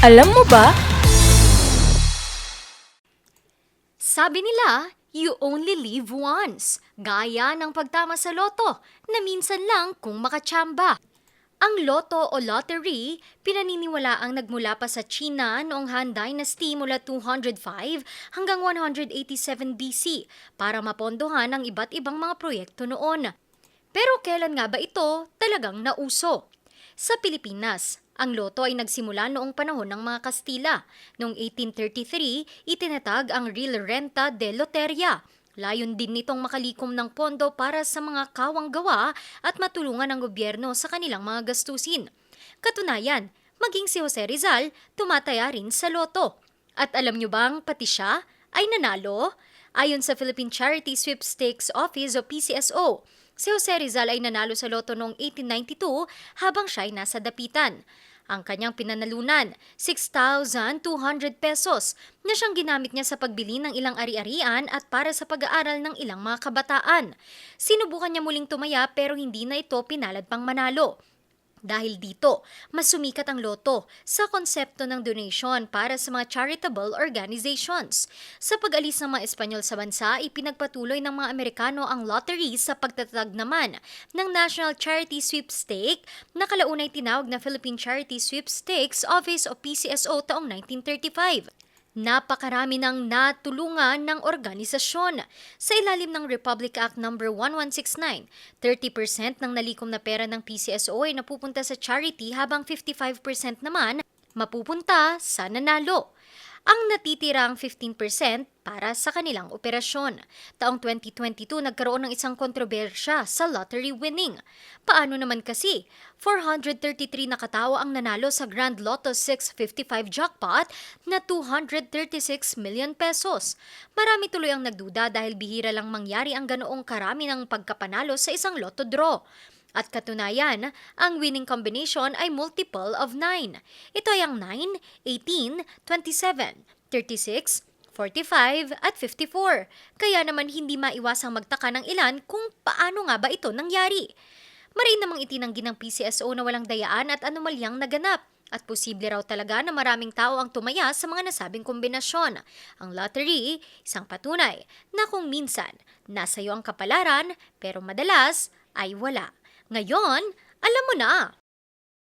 Alam mo ba? Sabi nila, you only live once. Gaya ng pagtama sa loto, na minsan lang kung makachamba. Ang loto o lottery, pinaniniwala ang nagmula pa sa China noong Han Dynasty mula 205 hanggang 187 BC para mapondohan ang iba't ibang mga proyekto noon. Pero kailan nga ba ito talagang nauso? Sa Pilipinas, ang loto ay nagsimula noong panahon ng mga Kastila. Noong 1833, itinatag ang Real Renta de Loteria. Layon din nitong makalikom ng pondo para sa mga kawang gawa at matulungan ang gobyerno sa kanilang mga gastusin. Katunayan, maging si Jose Rizal tumataya rin sa loto. At alam nyo bang pati siya ay nanalo? Ayon sa Philippine Charity Sweepstakes Office o PCSO, si Jose Rizal ay nanalo sa loto noong 1892 habang siya ay nasa dapitan. Ang kanyang pinanalunan, 6,200 pesos, na siyang ginamit niya sa pagbili ng ilang ari-arian at para sa pag-aaral ng ilang mga kabataan. Sinubukan niya muling tumaya pero hindi na ito pinalad pang manalo. Dahil dito, mas sumikat ang loto sa konsepto ng donation para sa mga charitable organizations. Sa pag-alis ng mga Espanyol sa bansa, ipinagpatuloy ng mga Amerikano ang lottery sa pagtatag naman ng National Charity Sweepstake na kalaunay tinawag na Philippine Charity Sweepstakes Office o PCSO taong 1935. Napakarami ng natulungan ng organisasyon. Sa ilalim ng Republic Act No. 1169, 30% ng nalikom na pera ng PCSO ay napupunta sa charity habang 55% naman mapupunta sa nanalo. Ang natitirang 15% para sa kanilang operasyon. Taong 2022 nagkaroon ng isang kontrobersya sa lottery winning. Paano naman kasi? 433 na katao ang nanalo sa Grand Lotto 655 jackpot na 236 million pesos. Marami tuloy ang nagduda dahil bihira lang mangyari ang ganoong karami ng pagkapanalo sa isang lotto draw. At katunayan, ang winning combination ay multiple of 9. Ito ay ang 9, 18, 27, 36, 45 at 54. Kaya naman hindi maiwasang magtaka ng ilan kung paano nga ba ito nangyari. Marin namang itinanggi ng PCSO na walang dayaan at anomalyang naganap. At posible raw talaga na maraming tao ang tumaya sa mga nasabing kombinasyon. Ang lottery, isang patunay na kung minsan nasa iyo ang kapalaran pero madalas ay wala. Ngayon, alam mo na.